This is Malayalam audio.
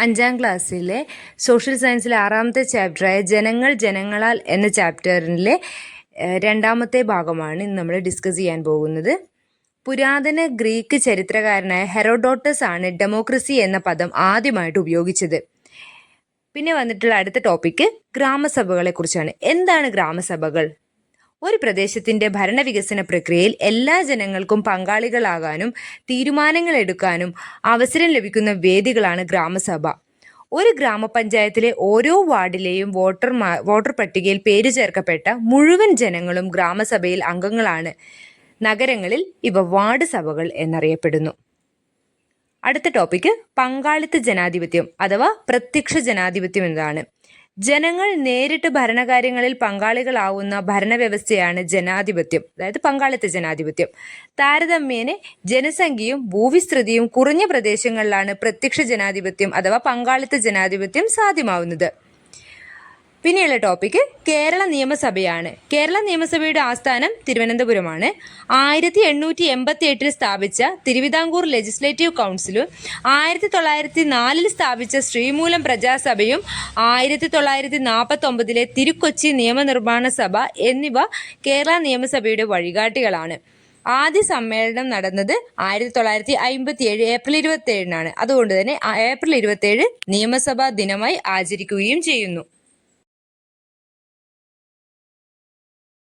അഞ്ചാം ക്ലാസ്സിലെ സോഷ്യൽ സയൻസിലെ ആറാമത്തെ ചാപ്റ്ററായ ജനങ്ങൾ ജനങ്ങളാൽ എന്ന ചാപ്റ്ററിലെ രണ്ടാമത്തെ ഭാഗമാണ് ഇന്ന് നമ്മൾ ഡിസ്കസ് ചെയ്യാൻ പോകുന്നത്. പുരാതന ഗ്രീക്ക് ചരിത്രകാരനായ ഹെറോഡോട്ടസ് ആണ് ഡെമോക്രസി എന്ന പദം ആദ്യമായിട്ട് ഉപയോഗിച്ചത്. പിന്നെ വന്നിട്ടുള്ള അടുത്ത ടോപ്പിക്ക് ഗ്രാമസഭകളെ കുറിച്ചാണ്. എന്താണ് ഗ്രാമസഭകൾ? ഒരു പ്രദേശത്തിന്റെ ഭരണവികസന പ്രക്രിയയിൽ എല്ലാ ജനങ്ങൾക്കും പങ്കാളികളാകാനും തീരുമാനങ്ങൾ എടുക്കാനും അവസരം ലഭിക്കുന്ന വേദികളാണ് ഗ്രാമസഭ. ഒരു ഗ്രാമപഞ്ചായത്തിലെ ഓരോ വാർഡിലെയും വോട്ടർമാ വോട്ടർ പട്ടികയിൽ പേര് ചേർക്കപ്പെട്ട മുഴുവൻ ജനങ്ങളും ഗ്രാമസഭയിൽ അംഗങ്ങളാണ്. നഗരങ്ങളിൽ ഇവ വാർഡ് സഭകൾ എന്നറിയപ്പെടുന്നു. അടുത്ത ടോപ്പിക്ക് പങ്കാളിത്ത ജനാധിപത്യം അഥവാ പ്രത്യക്ഷ ജനാധിപത്യം എന്നതാണ്. ജനങ്ങൾ നേരിട്ട് ഭരണകാര്യങ്ങളിൽ പങ്കാളികളാവുന്ന ഭരണവ്യവസ്ഥയാണ് ജനാധിപത്യം. അതായത് പങ്കാളിത്ത ജനാധിപത്യം. താരതമ്യേന ജനസംഖ്യയും ഭൂവിസ്തൃതിയും കുറഞ്ഞ പ്രദേശങ്ങളിലാണ് പ്രത്യക്ഷ ജനാധിപത്യം അഥവാ പങ്കാളിത്ത ജനാധിപത്യം സാധ്യമാവുന്നത്. പിന്നെയുള്ള ടോപ്പിക്ക് കേരള നിയമസഭയാണ്. കേരള നിയമസഭയുടെ ആസ്ഥാനം തിരുവനന്തപുരമാണ്. ആയിരത്തി എണ്ണൂറ്റി എൺപത്തി എട്ടിൽ സ്ഥാപിച്ച തിരുവിതാംകൂർ ലെജിസ്ലേറ്റീവ് കൗൺസിലും ആയിരത്തി തൊള്ളായിരത്തി നാലിൽ സ്ഥാപിച്ച ശ്രീമൂലം പ്രജാസഭയും ആയിരത്തി തൊള്ളായിരത്തി നാൽപ്പത്തി ഒമ്പതിലെ തിരുക്കൊച്ചി നിയമനിർമ്മാണ സഭ എന്നിവ കേരള നിയമസഭയുടെ വഴികാട്ടികളാണ്. ആദ്യ സമ്മേളനം നടന്നത് ആയിരത്തി തൊള്ളായിരത്തി അമ്പത്തി ഏഴ് ഏപ്രിൽ ഇരുപത്തി ഏഴിനാണ് അതുകൊണ്ട് തന്നെ ഏപ്രിൽ ഇരുപത്തി ഏഴ് നിയമസഭാ ദിനമായി ആചരിക്കുകയും ചെയ്യുന്നു.